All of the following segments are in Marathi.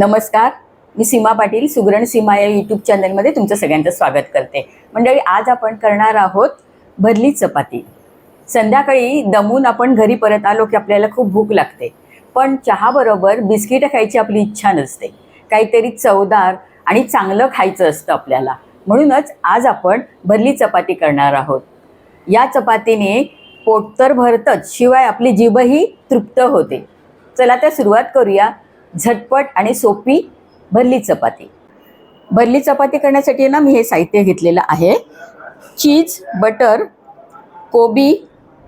नमस्कार. मी सीमा पाटील सुगरण सीमा या यूट्यूब चॅनलमध्ये तुमचं सगळ्यांचं स्वागत करते. मंडळी आज आपण करणार आहोत भरली चपाती. संध्याकाळी दमून आपण घरी परत आलो की आपल्याला खूप भूक लागते. पण चहाबरोबर बिस्किटं खायची आपली इच्छा नसते. काहीतरी चवदार आणि चांगलं खायचं असतं आपल्याला. म्हणूनच आज आपण भरली चपाती करणार आहोत. या चपातीने पोट तर भरतच शिवाय आपली जीभही तृप्त होते. चला तर सुरुवात करूया. झटपट आणि सोपी भरली चपाती. भरली चपाती करण्यासाठी ना मी हे साहित्य घेतलेलं आहे. चीज बटर कोबी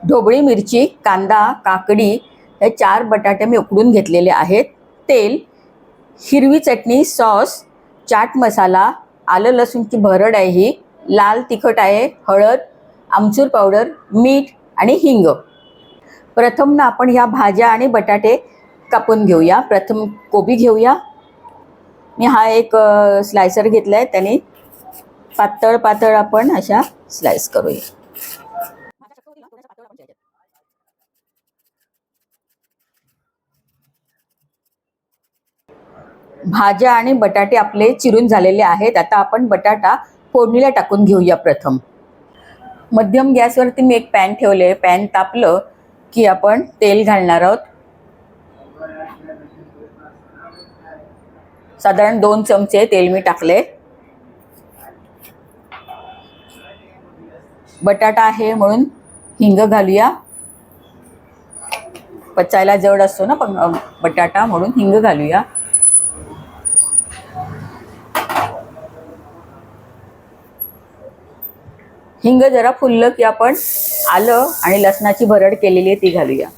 ढोबळी मिरची कांदा काकडी हे चार बटाटे मी उकडून घेतलेले आहेत. तेल हिरवी चटणी सॉस चाट मसाला आलं लसूणची भरड आहे ही लाल तिखट आहे हळद आमचूर पावडर मीठ आणि हिंग. प्रथम ना आपण ह्या भाज्या आणि बटाटे कापून घेऊया. प्रथम कोबी घेऊया. मी हा एक स्लायसर घेतला आहे त्याने पातळ पातळ आपण अशा स्लाइस करूया. भाज्या आणि बटाटे आपले चिरून झालेले आहेत. आता आपण बटाटा फोडणीला टाकून घेऊया प्रथम. मध्यम गॅसवरती मी एक पॅन ठेवले. पॅन तापलं की आपण तेल घालणार आहोत. साधारण दोन चमचे तेल मी टाकले. बटाटा आहे म्हणून हिंग घालूया. पचायला जड असतो ना पण बटाटा म्हणून हिंग घालूया. हिंग जरा फुललं की आपण आलं आणि लसणाची भरड केलेली आहे ती घालूया.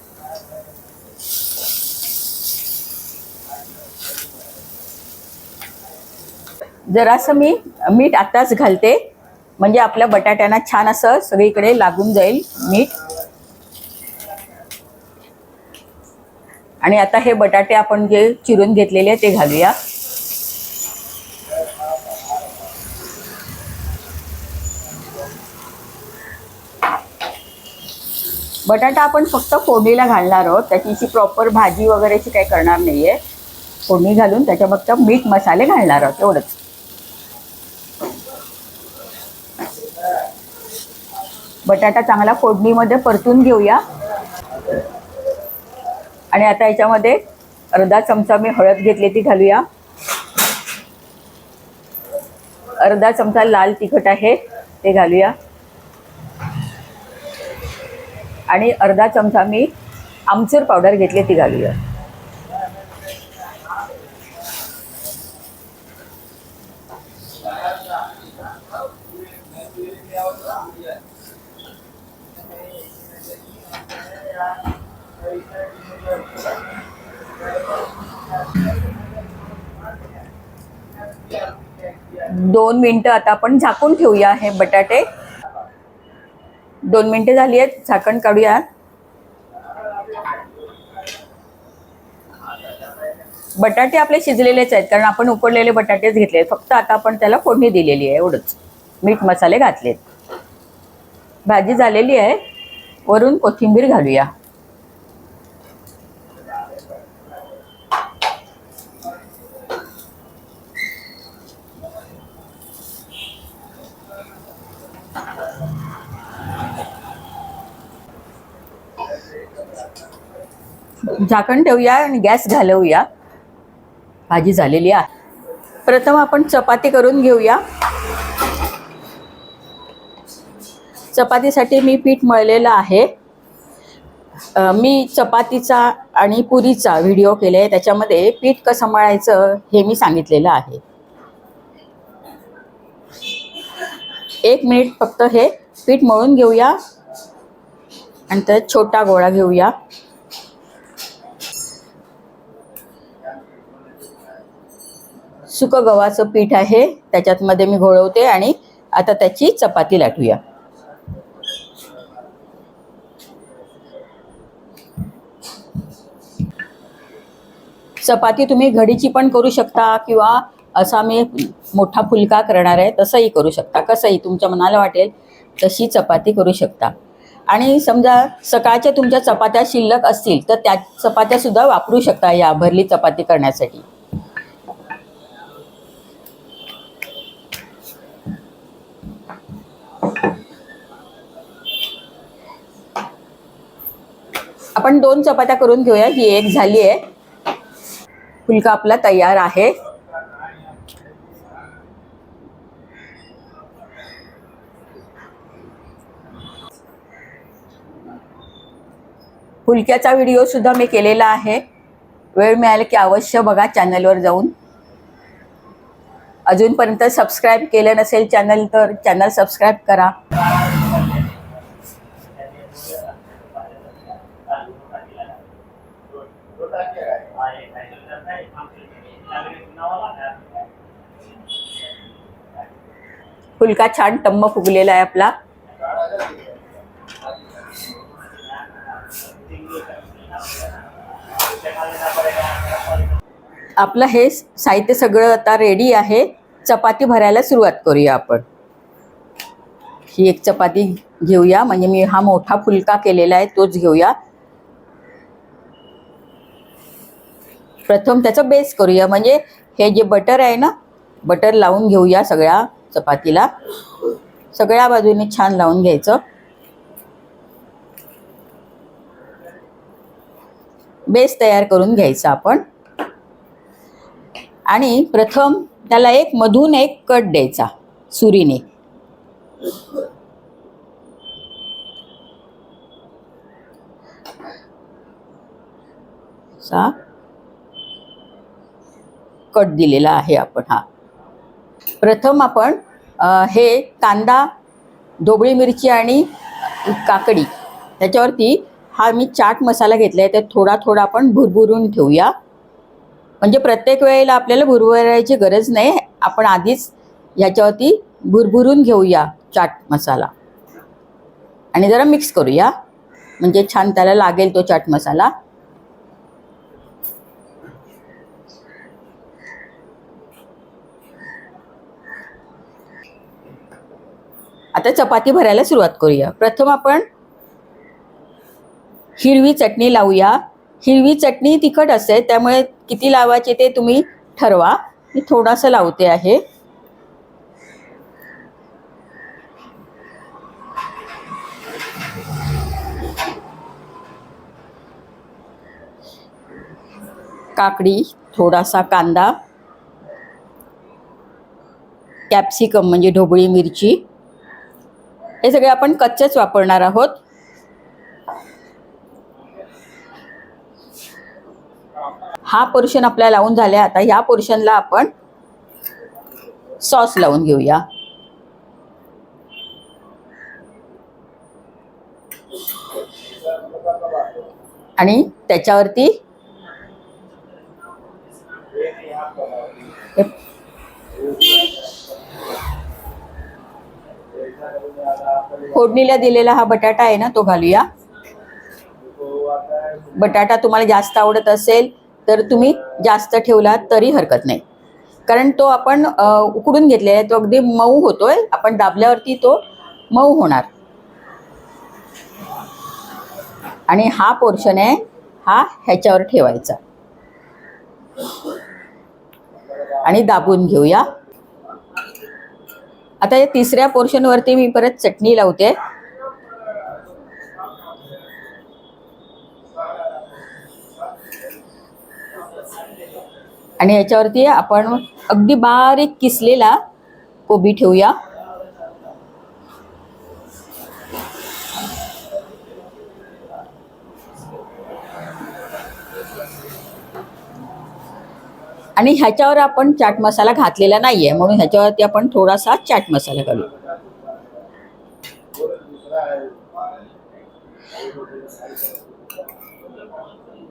जरासं मी मीठ आताच घालते. म्हणजे आपल्या बटाट्यांना छान असं सगळीकडे लागून जाईल मीठ. आणि आता हे बटाटे आपण जे चिरून घेतलेले आहे ते घालूया. बटाटा आपण फक्त फोडणीला घालणार आहोत. त्याची प्रॉपर भाजी वगैरेची काही करणार नाहीये. फोडणी घालून त्याच्या फक्त मीठ मसाले घालणार आहोत एवढंच. बटाटा चांगला फोडणीमध्ये परतून घेऊया. आणि आता याच्यामध्ये अर्धा चमचा मी हळद घेतली ती घालूया. अर्धा चमचा लाल तिखट आहे ते घालूया. आणि अर्धा चमचा मी आमचूर पावडर घेतली ती घालूया. दोन मिनटं आता आपण झाकून ठेवूया हे बटाटे. दोन मिनटं झाली आहेत झाकण काढूया. बटाटे आपले शिजलेलेच आहेत कारण आपण उकडलेले बटाटेच घेतले फक्त आता आपण त्याला फोडणी दिलेली आहे एवढंच. मीठ मसाले घातलेत. भाजी झालेली आहे. वरून कोथिंबीर घालूया. झाकण ठेवूया आणि गॅस घालवूया. भाजी झालेली आहे प्रथम आपण चपाती करून घेऊया. चपातीसाठी मी पीठ मळलेलं आहे. मी चपातीचा आणि पुरीचा व्हिडिओ केला आहे त्याच्यामध्ये पीठ कसं मळायचं हे मी सांगितलेलं आहे. एक मिनिट फक्त हे पीठ मळून घेऊया. आणि त्यात छोटा गोळा घेऊया. सुकं गव्हाचं पीठ आहे त्याच्यात मध्ये मी घोळवते आणि आता त्याची चपाती लाटूया. चपाती तुम्ही घडीची पण करू शकता किंवा असा मी मोठा फुलका करणार आहे तसंही करू शकता. कसंही तुमच्या मनाला वाटेल तशी चपाती करू शकता. आणि समजा सकाळच्या तुमच्या चपात्या शिल्लक असतील तर त्या चपात्यासुद्धा वापरू शकता या भरली चपाती करण्यासाठी. आपण दोन चपात्या करून घेऊया. ही एक झाली आहे. फुलका आपला तयार आहे. फुलक्याचा व्हिडिओ सुद्धा मी केलेला आहे. वेळ मिळाला की अवश्य बघा चॅनलवर जाऊन. अजूनपर्यंत सबस्क्राईब केलं नसेल चॅनल तर चॅनल सबस्क्राईब करा. फुलका छान टम्म फुगलेला आहे आपला. आपलं हे साहित्य सगळं आता रेडी आहे. चपाती भरायला सुरुवात करूया आपण. ही एक चपाती घेऊया. म्हणजे मी हा मोठा फुलका केलेला आहे तोच घेऊया. प्रथम त्याचा बेस करूया. म्हणजे हे जे बटर आहे ना बटर लावून घेऊया सगळ्या. चपातीला. सगळ्या बाजूने छान लावून घ्यायचं. बेस तयार करून घ्यायचा आपण. आणि प्रथम त्याला एक मधून एक कट द्यायचा सुरीने. कट दिलेला आहे आपण हा. प्रथम आपण हे कांदा ढोबळी मिरची आणि काकडी त्याच्यावरती हा मी चाट मसाला घेतला आहे त्यात थोडा थोडा आपण भुरभुरून ठेवूया. म्हणजे प्रत्येक वेळेला आपल्याला भुरभुरायची गरज नाही आपण आधीच ह्याच्यावरती भुरभुरून घेऊया चाट मसाला. आणि जरा मिक्स करूया. म्हणजे छान त्याला लागेल तो चाट मसाला. आता चपाती भरायला सुरुवात करूया. प्रथम आपण हिरवी चटणी लावूया. हिरवी चटणी तिखट असते त्यामुळे किती लावायची ते तुम्ही ठरवा. मी थोडासा लावते आहे. काकडी थोडासा कांदा कॅप्सिकम म्हणजे ढोबळी मिरची. हे सगळे आपण कच्चेच वापरणार आहोत. हा पोर्शन आपल्याला लावून झाला. आता ह्या पोर्शनला आपण सॉस लावून घेऊया. आणि त्याच्यावरती फोडणीला दिलेला हा बटाटा आहे ना तो घालूया. बटाटा तुम्हाला जास्त आवडत असेल तर तुम्ही जास्त ठेवला तरी हरकत नाही. कारण तो आपण उकडून घेतलेला आहे तो अगदी मऊ होतोय. आपण दाबल्यावरती तो मऊ होणार. आणि हा पोर्शन आहे हा ह्याच्यावर ठेवायचा. आणि दाबून घेऊया. आता या तिसऱ्या पोर्शनवरती मी परत चटणी लावते. आणि याच्यावरती आपण अगदी बारीक किसलेला कोबी ठेवूया. आणि ह्याच्यावर आपण चाट मसाला घातलेला नाहीये म्हणून ह्याच्यावरती आपण थोडासा चाट मसाला घालू.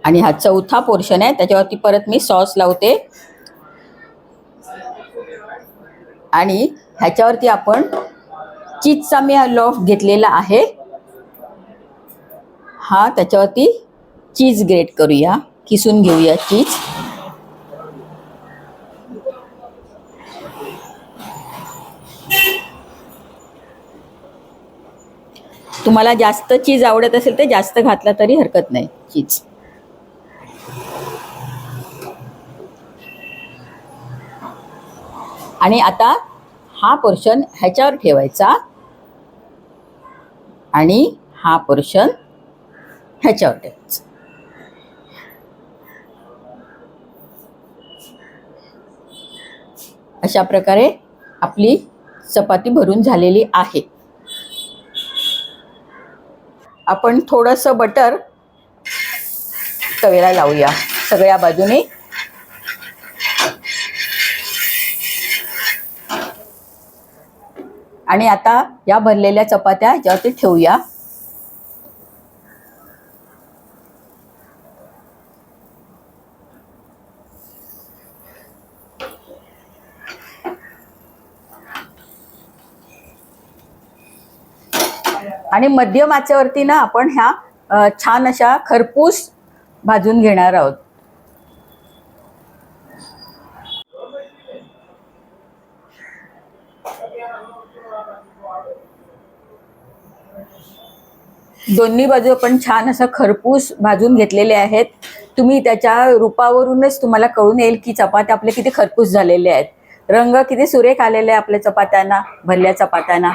आणि हा चौथा पोर्शन आहे त्याच्यावरती परत मी सॉस लावते. आणि ह्याच्यावरती आपण चीजचा मी हा लॉफ घेतलेला आहे. हा त्याच्यावरती चीज ग्रेट करूया किसून घेऊया चीज. तुम्हाला जास्त चीज आवडत असेल तर जास्त घातला तरी हरकत नाही चीज. आणि आता हा पोर्शन ह्याच्यावर ठेवायचा. आणि हा पोर्शन ह्याच्यावर ठेवायचं. अशा प्रकारे आपली चपाती भरून झालेली आहे. आपण थोडंसं बटर तव्याला लावूया. सगळ्या बाजूने. आणि आता या भरलेल्या चपात्या ह्याच्यावरती ठेवूया. आणि मध्यम आचेवरती ना आपण ह्या छान अशा खरपूस भाजून घेणार आहोत. दोन्ही बाजू आपण छान असं खरपूस भाजून घेतलेले आहेत. तुम्ही त्याच्या रूपावरूनच तुम्हाला कळून येईल की चपात्या आपले किती खरपूस झालेले आहेत. रंग किती सुरेख आलेले आहे आपल्या चपात्यांना भरल्या चपात्यांना.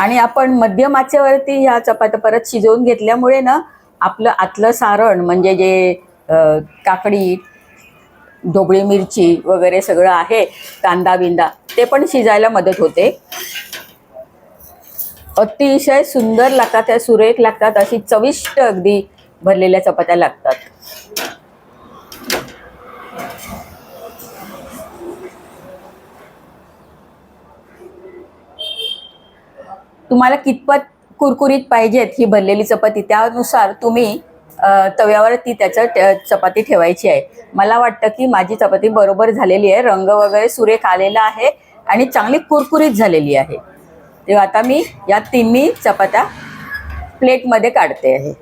आणि आपण मध्यमाच्यावरती ह्या चपात्या परत शिजवून घेतल्यामुळे ना आपलं आतलं सारण म्हणजे जे काकडी ढोबळी मिरची वगैरे सगळं आहे कांदा बिंदा ते पण शिजायला मदत होते. अतिशय सुंदर लागतात त्या सुरेख लागतात अशी चविष्ट अगदी भरलेल्या चपात्या लागतात. तुम्हाला कितपत कुरकुरीत पाहिजेत ही भरलेली चपाती त्यानुसार तुम्ही तव्यावर ती त्याचं ट- चपाती ठेवायची आहे. मला वाटतं की माझी चपाती बरोबर झालेली आहे रंग वगैरे सुरेख आलेला आहे आणि चांगली कुरकुरीत झालेली आहे. तेव्हा आता मी या तिन्ही चपात्या प्लेटमध्ये काढते आहे.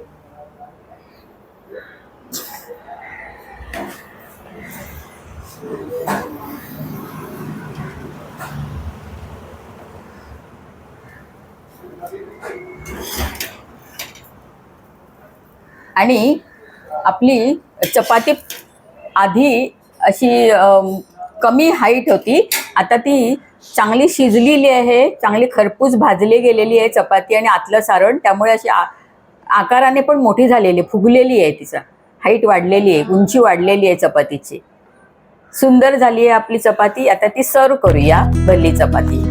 आणि आपली चपाती आधी अशी कमी हाईट होती. आता ती चांगली शिजलेली आहे चांगली खरपूस भाजली गेलेली आहे चपाती आणि आतलं सारण. त्यामुळे अशी आकाराने पण मोठी झालेली आहे, फुगलेली आहे तिचा. हाईट वाढलेली आहे उंची वाढलेली आहे चपातीची. सुंदर झाली आहे आपली चपाती. आता ती सर्व करूया भरली चपाती.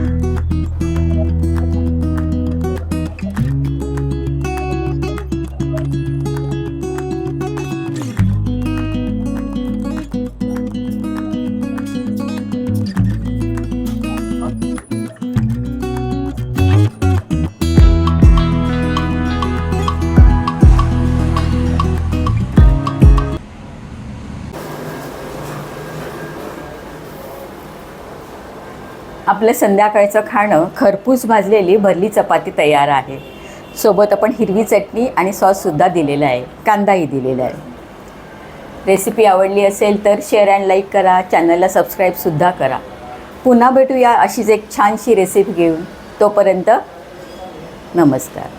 आपलं संध्याकाळचं खाणं खरपूस भाजलेली भरली चपाती तयार आहे. सोबत आपण हिरवी चटणी आणि सॉससुद्धा दिलेला आहे. कांदाही दिलेला आहे. रेसिपी आवडली असेल तर शेअर अँड लाईक करा. चॅनलला सबस्क्राईबसुद्धा करा. पुन्हा भेटूया अशीच एक छानशी रेसिपी घेऊन. तोपर्यंत नमस्कार.